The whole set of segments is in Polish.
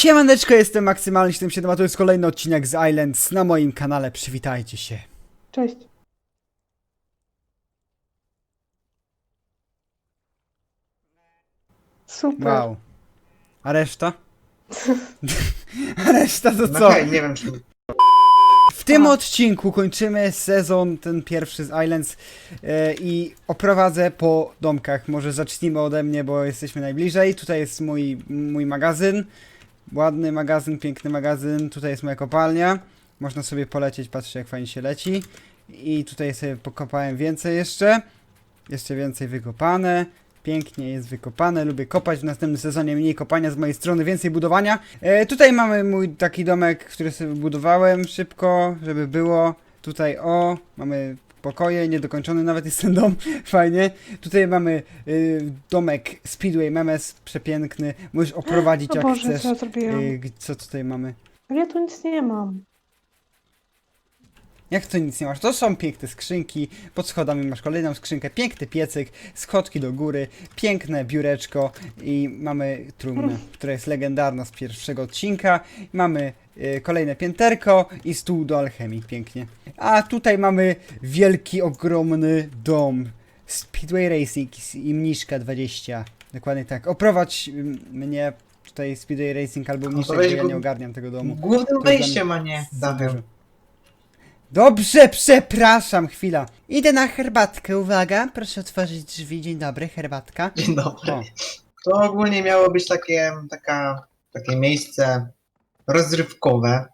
Siemaneczko, jestem Maksymalny 77, a to jest kolejny odcinek z Islands na moim kanale, przywitajcie się. Cześć. Super. Wow. A reszta? A reszta to No co? hej, nie wiem czy... W tym odcinku kończymy sezon, ten pierwszy z Islands e, i oprowadzę po domkach. Może zacznijmy ode mnie, bo jesteśmy najbliżej. Tutaj jest mój, mój magazyn. Ładny magazyn, piękny magazyn. Tutaj jest moja kopalnia. Można sobie polecieć, patrzcie jak fajnie się leci. I tutaj sobie pokopałem więcej jeszcze. Jeszcze więcej wykopane. Pięknie jest wykopane, lubię kopać. W następnym sezonie mniej kopania z mojej strony, więcej budowania. E, tutaj mamy mój taki domek, który sobie budowałem szybko, żeby było. Tutaj o, mamy pokoje, niedokończony nawet jest ten dom, fajnie. Tutaj mamy y, domek Speedway Memes, przepiękny. Możesz oprowadzić O jak Boże, chcesz. co ja zrobiłam? Y, g- co tutaj mamy? Ale ja tu nic nie mam. Jak to nic nie masz? To są piękne skrzynki. Pod schodami masz kolejną skrzynkę, piękny piecyk, schodki do góry, piękne biureczko i mamy trumnę, która jest legendarna z pierwszego odcinka. Mamy y, kolejne pięterko i stół do alchemii, pięknie. A tutaj mamy wielki, ogromny dom. Speedway Racing i Mniszka 20. Dokładnie tak. Oprowadź ym, mnie tutaj Speedway Racing albo Mniszek, to bo ja nie ogarniam tego domu. Głównym To dla wejściem, a nie za dużo. Dobrze, przepraszam, chwila. Idę na herbatkę, uwaga, proszę otworzyć drzwi, dzień dobry, herbatka. Dzień dobry. O, To ogólnie miało być takie, taka, takie miejsce rozrywkowe.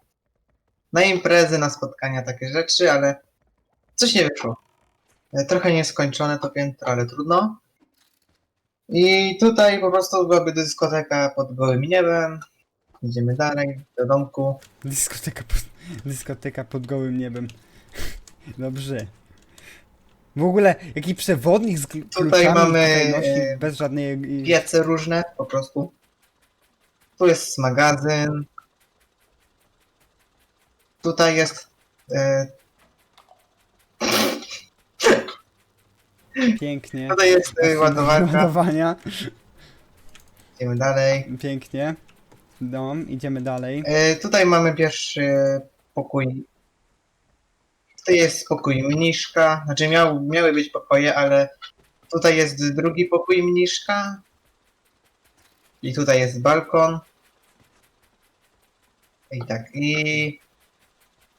Na imprezy, na spotkania, takie rzeczy, ale coś nie wyszło. E, Trochę nieskończone to piętro, ale trudno. I tutaj po prostu byłaby dyskoteka pod gołym niebem. Idziemy dalej, do domku. dyskoteka pod, dyskoteka pod gołym niebem. Dobrze. W ogóle, jaki przewodnik z Tutaj kluczami mamy, tutaj nosi e, bez żadnej... Piece różne, po prostu. Tu jest magazyn. Tutaj jest e, Pięknie. Tutaj jest ładowarka. Ładowania. Idziemy dalej. Pięknie. Dom, idziemy dalej. E, tutaj mamy pierwszy pokój. Tutaj jest pokój mniszka. Znaczy miał, miały być pokoje, ale tutaj jest drugi pokój mniszka. I tutaj jest balkon. I tak, i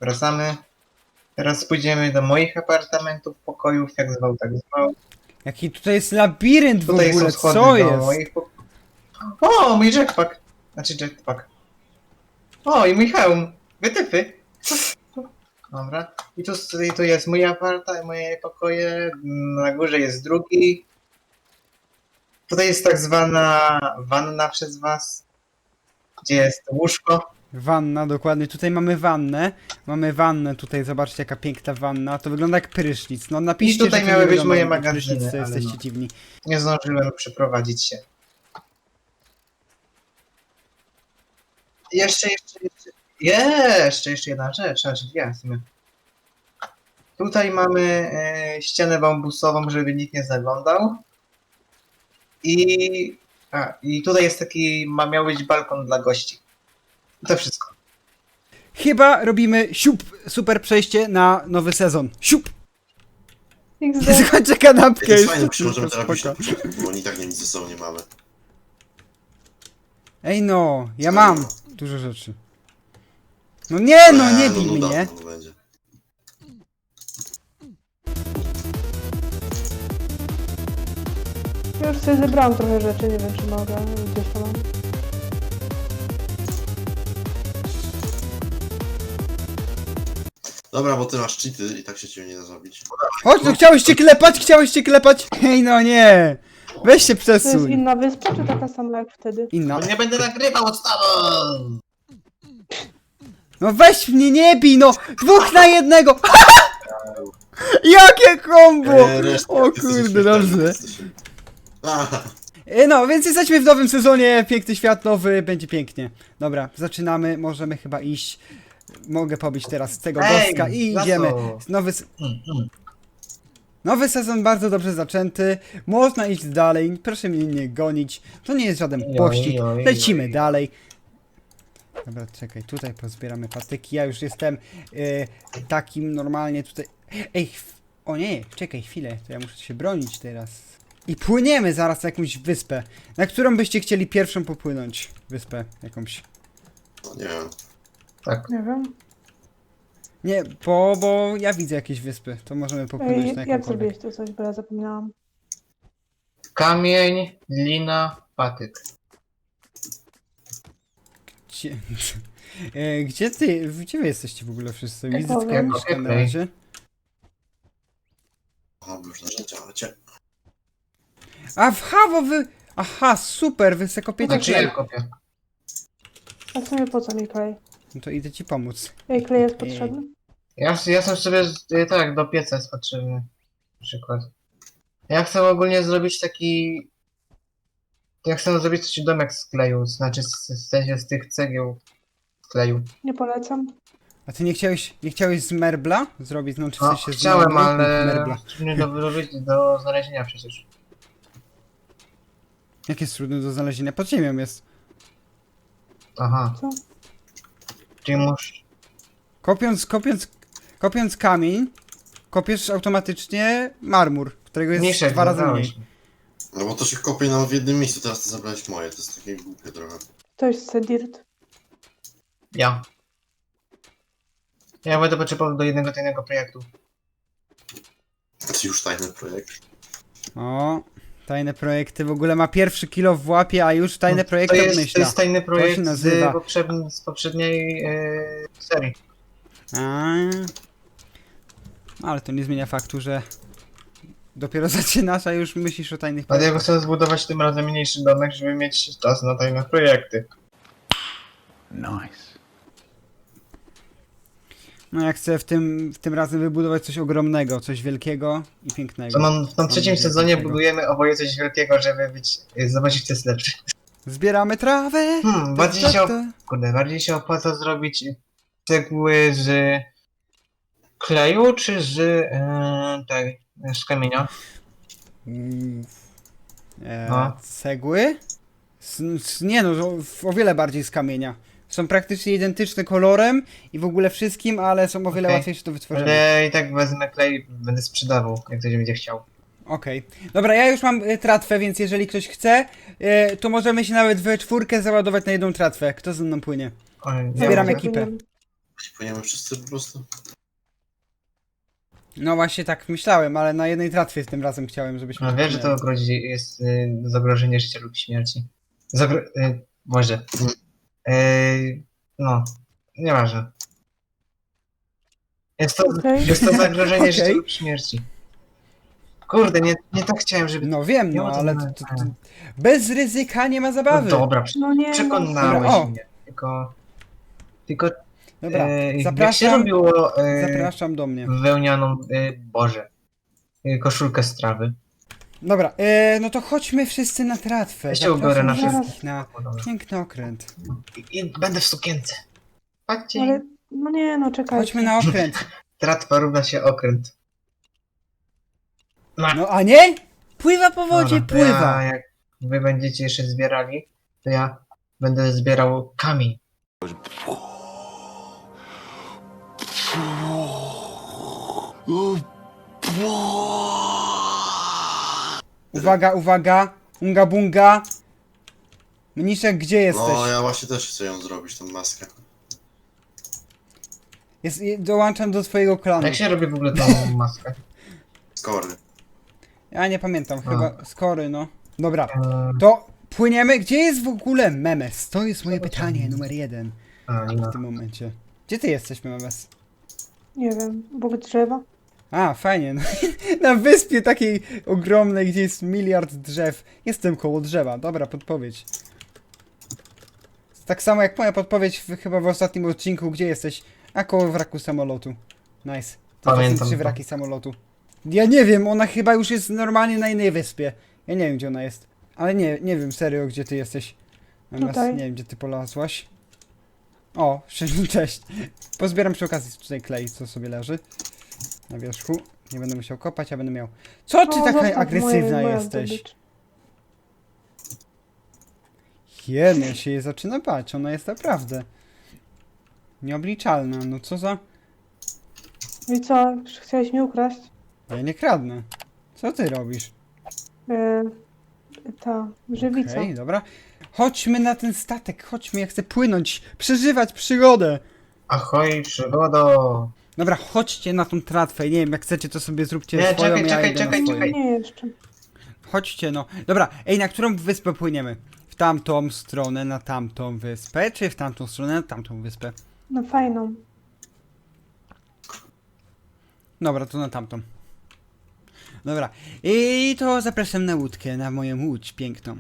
wracamy. Teraz pójdziemy do moich apartamentów, pokojów, jak zwał, tak zwał. Jaki tutaj jest labirynt w Tutaj ogóle, są schody co do jest? moich pok- O, mój jetpack! Znaczy jetpack. O, i mój hełm! Wytyfy! Dobra. I tu, i tu jest mój aparta, moje pokoje. mm, Na górze jest drugi. Tutaj jest tak zwana wanna przez was. Gdzie jest łóżko. Wanna, dokładnie. Tutaj mamy wannę. Mamy wannę tutaj, zobaczcie jaka piękna wanna. To wygląda jak prysznic. No napiszcie, tutaj że to miały nie być wygląda moje jak magazyny, Prysznic, to ale jesteście no. dziwni. Nie zdążyłem przeprowadzić się. Jeszcze, jeszcze, jeszcze. Jeszcze, jeszcze jedna rzecz, aż dwie w sumie. Tutaj mamy e, ścianę bambusową, żeby nikt nie zaglądał. I, a, i tutaj jest taki, ma, miał być balkon dla gości. I to wszystko. Chyba robimy siup, super przejście na nowy sezon. Siup! XD. Skończę kanapkę To jest jeszcze. fajne, przyłożymy tylko teraz spoko. bo oni i tak nie nic ze sobą nie mamy. Ej no, ja mam dużo rzeczy. No nie no, nie Eee, bij no, no, mnie. No, będzie. Ja już sobie zebrałam trochę rzeczy, nie wiem czy mogę. Gdzieś to mam. Dobra, bo ty masz cheaty i tak się cię nie da zabić. Chodź, no chciałeś cię klepać, chciałeś cię klepać. Ej no nie. Weź się To jest przesuń. inna wyspa, czy taka sama jak wtedy? Inna. Nie będę nagrywał odstawą! No weź mnie, nie bij, no! Dwóch na jednego! Jakie kombo! Reszta, O kurde, dobrze. E, No, więc jesteśmy w nowym sezonie, piękny świat nowy, będzie pięknie. Dobra, zaczynamy, możemy chyba iść. Mogę pobić teraz z tego Ej, doska i idziemy. Nowy, s- Mm, mm. nowy sezon bardzo dobrze zaczęty, można iść dalej, proszę mnie nie gonić, to nie jest żaden pościg, lecimy dalej. Dobra, czekaj, tutaj pozbieramy patyki. Ja już jestem y, takim normalnie tutaj. Ej, o nie, czekaj chwilę, to ja muszę się bronić teraz. I płyniemy zaraz na jakąś wyspę. Na którą byście chcieli pierwszą popłynąć? Wyspę jakąś. No nie wiem. Tak. Nie wiem. Nie, bo, bo ja widzę jakieś wyspy, to możemy popłynąć Ej, na jak jakąkolwiek. zrobiłeś tu coś, bo ja zapomniałam. Kamień, lina, patyk. Gdzie, e, gdzie ty, gdzie wy jesteście w ogóle wszyscy? Widzę powiem. tylko na razie. O, już narzędzia macie. A w Hawo wy... Aha, super, wy se kopiecie Znaczy ja klej. kopię. A w sumie po co mi klej? No to idę ci pomóc. Ej, klej jest potrzebny? Ja, ja sam sobie z- y, tak do pieca jest potrzebny. Na przykład. Ja chcę ogólnie zrobić taki. Ja chcę zrobić coś domek z kleju, znaczy z, z, sensie z tych cegieł z kleju. Nie polecam. A ty nie chciałeś, nie chciałeś z merbla zrobić? No, czy w No, sensie z chciałem, ale Merbla. trudno do wyrobić do znalezienia przecież. Jak jest trudne do znalezienia? Pod ziemią jest. Aha. Co? Czyli musz. Kopiąc, kopiąc, kopiąc kamień, kopiesz automatycznie marmur, którego jest Mniejsze dwa razy mniej. No bo to się kopie nam w jednym miejscu, teraz ty zabrałeś moje, to jest takie głupie trochę. Ktoś chce dirt. Ja. Ja będę potrzebował do jednego tajnego projektu. To już tajny projekt. O, tajne projekty. W ogóle ma pierwszy kilo w łapie, a już tajne to projekty jest, to obmyśla. jest tajny projekt nazywa- z, poprzedn- z poprzedniej yy, serii. A. Ale to nie zmienia faktu, że dopiero zaczynasz, a już myślisz o tajnych projektach. Dlatego chcę zbudować tym razem mniejszy domek, żeby mieć czas na tajne projekty. No ja chcę w tym, w tym razem wybudować coś ogromnego, coś wielkiego i pięknego. To mam, w tym trzecim sezonie budujemy oboje coś wielkiego, żeby być, zobaczyć kto jest lepszy. Zbieramy trawę! Hmm, bardziej Ta, się, op- ta. kurde, bardziej się opłaca zrobić cegły z kleju, czy z, yy, tej, z kamienia? Uff. E, No. Cegły? S, s, nie no, o, o wiele bardziej z kamienia. Są praktycznie identyczne kolorem i w ogóle wszystkim, ale są o wiele Okej. łatwiejsze do wytworzenia. Ale i tak wezmę klej, będę sprzedawał, jak ktoś będzie chciał. Okej. Dobra, ja już mam y, tratwę, więc jeżeli ktoś chce, y, to możemy się nawet we czwórkę załadować na jedną tratwę. Kto ze mną płynie? Oj, nie Zbieram wiem, ekipę. Płyniemy wszyscy po prostu? No właśnie tak myślałem, ale na jednej tratwie tym razem chciałem, żebyśmy... No wiesz, że to grozi, jest y, zagrożenie życia lub śmierci. Zagro... Y, może. Y, no, nieważne. Jest to, Okej. jest to zagrożenie Okej. życia lub śmierci. Kurde, nie, nie tak chciałem, żeby... No wiem, Nie no ale to, to, to, bez ryzyka nie ma No zabawy. dobra, No nie, no. przekonałeś Dobra, o. mnie. Tylko... Tylko... Dobra, e, Jak się zapraszam, robiło e, zapraszam do mnie. wełnianą... E, Boże. E, koszulkę z trawy. Dobra, e, no to chodźmy wszyscy na tratwę. Ja się ubiorę na wszystkich. na O, dobra. piękny okręt. I, I będę w sukience. Patrzcie. Ale, no nie, no czekaj. Chodźmy na okręt. Tratwa równa się okręt. No, No a nie? Pływa po wodzie, Dobra, pływa. Ja, jak wy będziecie jeszcze zbierali, to ja będę zbierał kamień. Uwaga, uwaga. Unga bunga. Mniszek, gdzie jesteś? No ja właśnie też chcę ją zrobić, tą maskę. Jest, je- dołączam do twojego klanu. Jak się robi w ogóle tą maskę? Skory. Ja nie pamiętam, chyba skory, no. Dobra, to płyniemy. Gdzie jest w ogóle Memes? To jest moje pytanie numer jeden a, no. w tym momencie. Gdzie ty jesteś, Memes? Nie wiem, obok drzewa. A, fajnie. No, na wyspie takiej ogromnej, gdzie jest miliard drzew. Jestem koło drzewa. Dobra, podpowiedź. Tak samo jak moja podpowiedź w, chyba w ostatnim odcinku, gdzie jesteś? A koło wraku samolotu. Nice. To Pamiętam są trzy to. wraki samolotu. Ja nie wiem, ona chyba już jest normalnie na innej wyspie. Ja nie wiem, gdzie ona jest. Ale nie, nie wiem serio, gdzie ty jesteś. Natomiast Tutaj. nie wiem, gdzie ty polazłaś. O, cześć. Pozbieram przy okazji tutaj klej, co sobie leży na wierzchu. Nie będę musiał kopać, a będę miał. Co ty No, taka zostaw agresywna moje- jesteś? zdobycz. Jeden się jej zaczyna bać, ona jest naprawdę. Nieobliczalna, no co za... I co? Chciałeś mi ukraść? Ja nie kradnę. Co ty robisz? Yy, ta żywica. Okej, dobra. Chodźmy na ten statek, chodźmy, ja chcę płynąć, przeżywać przygodę. Ahoj, przygodo! Dobra, chodźcie na tą tratwę, nie wiem, jak chcecie to sobie zróbcie Nie, swoją, czekaj, ja czekaj, idę czekaj, na swoją. czekaj. Nie jeszcze. Chodźcie no. Dobra, ej, na którą wyspę płyniemy? W tamtą stronę, na tamtą wyspę, czy w tamtą stronę, na tamtą wyspę? No fajną. Dobra, to na tamtą. Dobra, i to zapraszam na łódkę, na moją łódź piękną.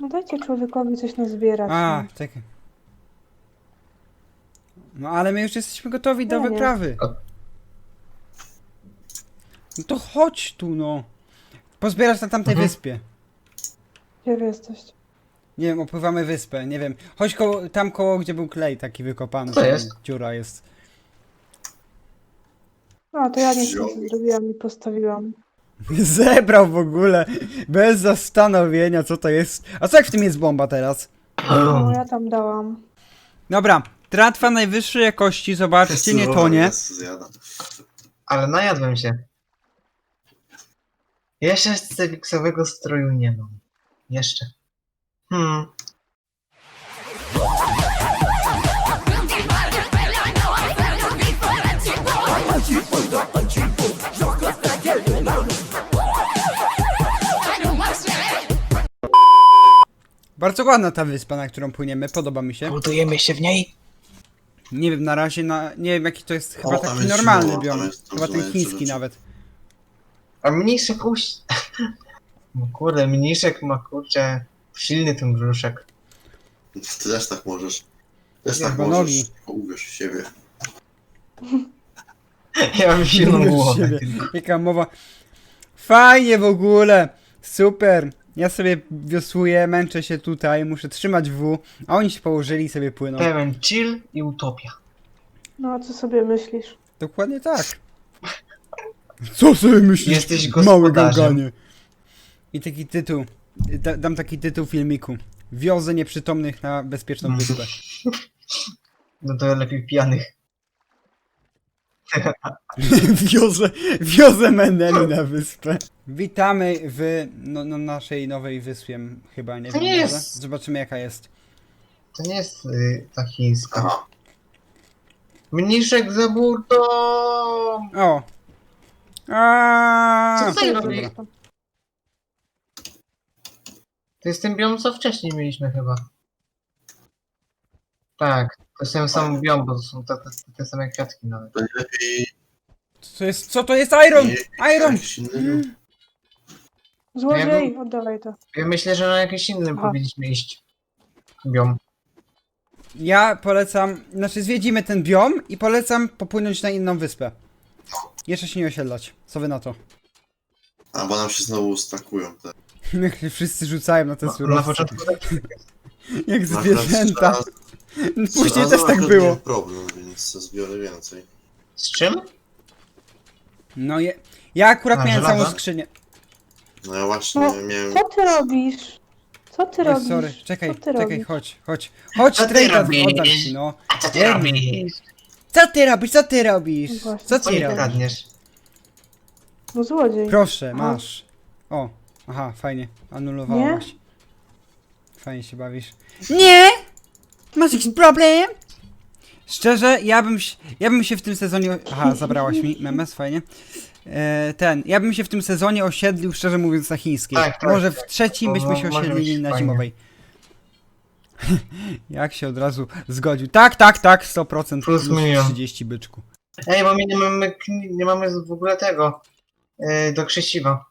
No dajcie człowiekowi coś nazbierać. A, no. czekaj. No ale my już jesteśmy gotowi do nie. wyprawy. No to chodź tu no. Pozbierasz na tamtej Mhm. wyspie. Gdzie wy jesteście? Nie wiem, opływamy wyspę, nie wiem. Chodź koło, tam koło, gdzie był klej taki wykopany. Co tam jest? Dziura jest. A, to ja nie Wziął. zrobiłam i postawiłam. Zebrał w ogóle. Bez zastanowienia, co to jest. A co jak w tym jest bomba teraz? No, ja tam dałam. Dobra, tratwa najwyższej jakości, zobaczcie, nie tonie. Ale najadłem się. Jeszcze cewiksowego stroju nie mam. Jeszcze. Hmm. Bardzo ładna ta wyspa, na którą płyniemy, podoba mi się. Budujemy się w niej? Nie wiem, na razie, na, nie wiem jaki to jest, chyba O, tam taki jest normalny siła, biom. tam jest- tam Chyba są ten chiński nawet. A mniejszy puść. No kurde, mniejszek ma kurczę silny ten brzuszek. Ty też tak możesz. Też Ja tak chyba możesz. nogi. Uwierz w siebie. Ja mam silną Już głowę. siebie. Jaka mowa. Fajnie w ogóle. Super. Ja sobie wiosłuję, męczę się tutaj, muszę trzymać W, a oni się położyli i sobie płyną. Pełen chill i utopia. No, a co sobie myślisz? Dokładnie tak. Co sobie myślisz? Jesteś Mały gospodarzem. gałganie. I taki tytuł. Da, dam taki tytuł filmiku. Wiozę nieprzytomnych na bezpieczną wyspę. No to lepiej pijanych. wiozę, wiozę Meneli na wyspę. Witamy w no, no, naszej nowej wyspie, chyba, nie To wiem. nie może? jest- Zobaczymy jaka jest. To nie jest y, ta chińska. Mniszek za burtą! O! A! Co tutaj Co robi? tam? To jest ten biom, co wcześniej mieliśmy chyba. Tak, to jest ten sam biom, bo to są te, te, te same kwiatki nawet. Lepiej. Co to jest, co to jest Iron? nie- Iron! Złodziej, oddawaj to. Ja myślę, że na jakimś innym Aha. powinniśmy iść. Biom. Ja polecam, znaczy zwiedzimy ten biom i polecam popłynąć na inną wyspę. Jeszcze się nie osiedlać. Co wy na to? A bo nam się znowu stakują te. Jak się wszyscy rzucają na te na surowce. początku tak Jak zwierzęta. Później teraz też tak akurat było. miałem problem, więc zbiorę więcej. Z czym? No je, ja akurat A, miałem żelaza? całą skrzynię. No ja właśnie No, miałem. Co ty robisz? Co ty Oj, robisz? sorry, czekaj, Co ty czekaj, robisz? chodź, chodź. Chodź, Co ty robisz? oddam ci, no. A co ty Nie, robisz? Co ty robisz, co ty robisz? No właśnie. Co Co ty robisz? kradniesz? No złodziej. Proszę, Aha. masz. O, aha, fajnie, anulowałaś. Fajnie się bawisz. Nie! Masz jakiś problem? Szczerze, ja bym, się- ja bym się w tym sezonie... Aha, zabrałaś mi memes, fajnie. E, ten, ja bym się w tym sezonie osiedlił, szczerze mówiąc, na chińskiej. Tak, tak, Może w tak. trzecim To byśmy się osiedlili na fajnie. zimowej. Jak się od razu zgodził. Tak, tak, tak, 100% Plus plus milion. 30 byczku. Ej, bo my nie mamy, kni- nie mamy w ogóle tego. Yy, do krzesiwa.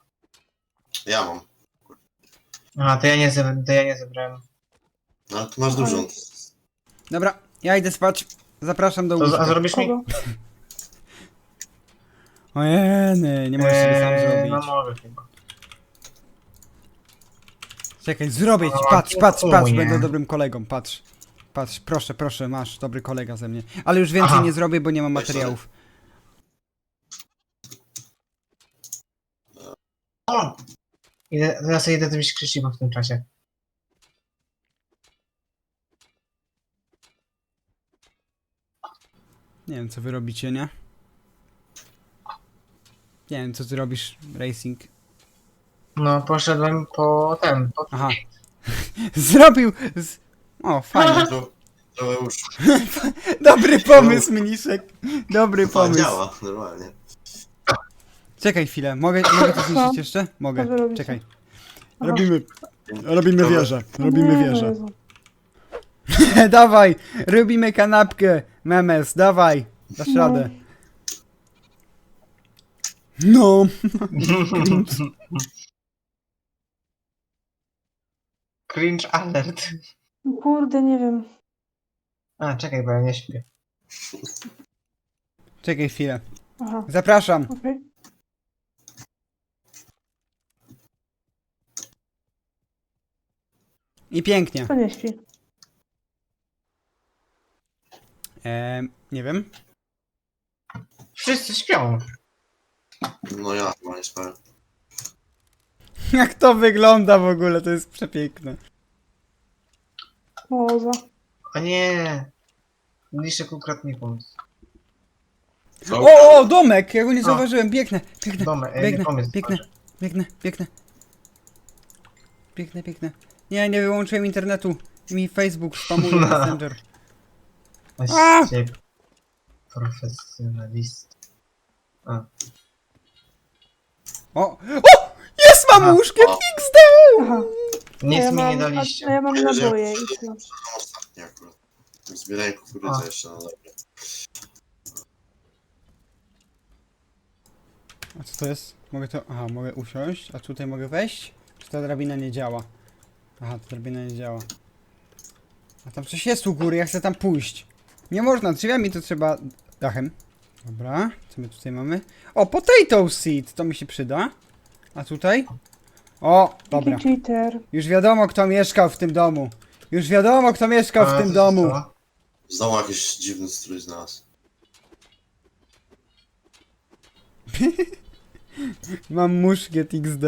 Ja mam. Aha, to ja nie, to ja nie zebrałem. No tu masz dużo. Dobra, ja idę spać. Zapraszam do z- a łóżka. zrobisz mi? Kogo? Ojeny, nie możesz sobie sam Eee, No zrobić. może chyba. Czekaj, zrobię ci, patrz, patrz, patrz, dziękuję. będę dobrym kolegą, patrz. Patrz, proszę, proszę, masz, dobry kolega ze mnie. Ale już więcej Aha. nie zrobię, bo nie mam materiałów. O! Idę, ja sobie idę zrobić krzesiwo w tym czasie. Nie wiem, co wy robicie, nie? Nie wiem, co ty robisz, Racing. No, poszedłem po ten, po Aha. Zrobił... Z... O, fajnie. To już Dobry pomysł, Mniszek. Dobry pomysł. działa, normalnie. Czekaj chwilę, mogę, mogę to zniszczyć jeszcze? Co Mogę, wy robicie? czekaj. Robimy, robimy wieżę, robimy Nie, wieżę. Jezu. dawaj, robimy kanapkę, memes, dawaj, dasz No. radę. No, Cringe alert. Kurde, nie wiem. A, czekaj, bo ja nie śpię. czekaj chwilę, Aha, zapraszam. okej. I pięknie. To nie śpi. Eee, nie wiem. Wszyscy śpią. No ja chyba nie spałem. Jak to wygląda w ogóle, to jest przepiękne. Moza. O nie. Ukradł mi pomysł. O, o, domek, ja go nie zauważyłem, biegnę, biegnę, Domek, e, biegnę, nie pomysł. biegnę, biegnę, biegnę. Biegnę, biegnę. Nie, nie wyłączyłem internetu. Mi Facebook spamuje Messenger. Właściwie Profesjonalist. A. O! O! Jest mam łóżkiem O. XD! Aha. Nic ja mi mam, nie a, a daliście. ja mam naboje i co? Przepraszam, ostatni akurat. Zbieraj kukurydzę A. jeszcze na dobie. A co to jest? Mogę to... Aha, mogę usiąść, a tutaj mogę wejść? Czy ta drabina nie działa? Aha, ta drabina nie działa. A tam coś jest u góry, ja chcę tam pójść. Nie można, drzwiami to trzeba... Dachem. Dobra, co my tutaj mamy? O, potato seed, to mi się przyda. A tutaj? O, dobra. Taki cheater. Już wiadomo, kto mieszkał w tym domu. Już wiadomo, kto mieszkał w tym domu. Znowu jakiś dziwny strój znalazł. Mam muszkiet XD.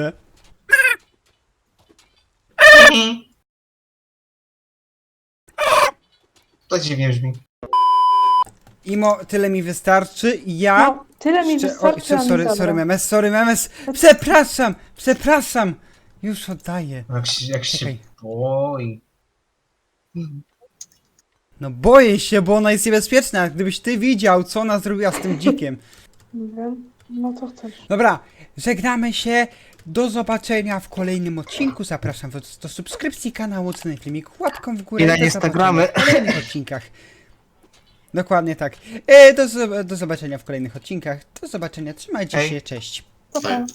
To dziwnie brzmi. Imo, tyle mi wystarczy. Ja... No, tyle mi Jeszcze- wystarczy, jeszcze, a mi sorry, dobra. sorry, memes, sorry, memes. Przepraszam, przepraszam. Już oddaję. Jak się, jak się Czekaj. boi. No boję się, bo ona jest niebezpieczna. Gdybyś ty widział, co ona zrobiła z tym dzikiem. Nie wiem. No co chcesz? Dobra, żegnamy się. Do zobaczenia w kolejnym odcinku. Zapraszam was do subskrypcji kanału, oceny filmik, łapką w górę. I na do Instagramy. W kolejnych odcinkach. Dokładnie tak. E, do, do zobaczenia w kolejnych odcinkach. Do zobaczenia. Trzymajcie się. Cześć. Isaac.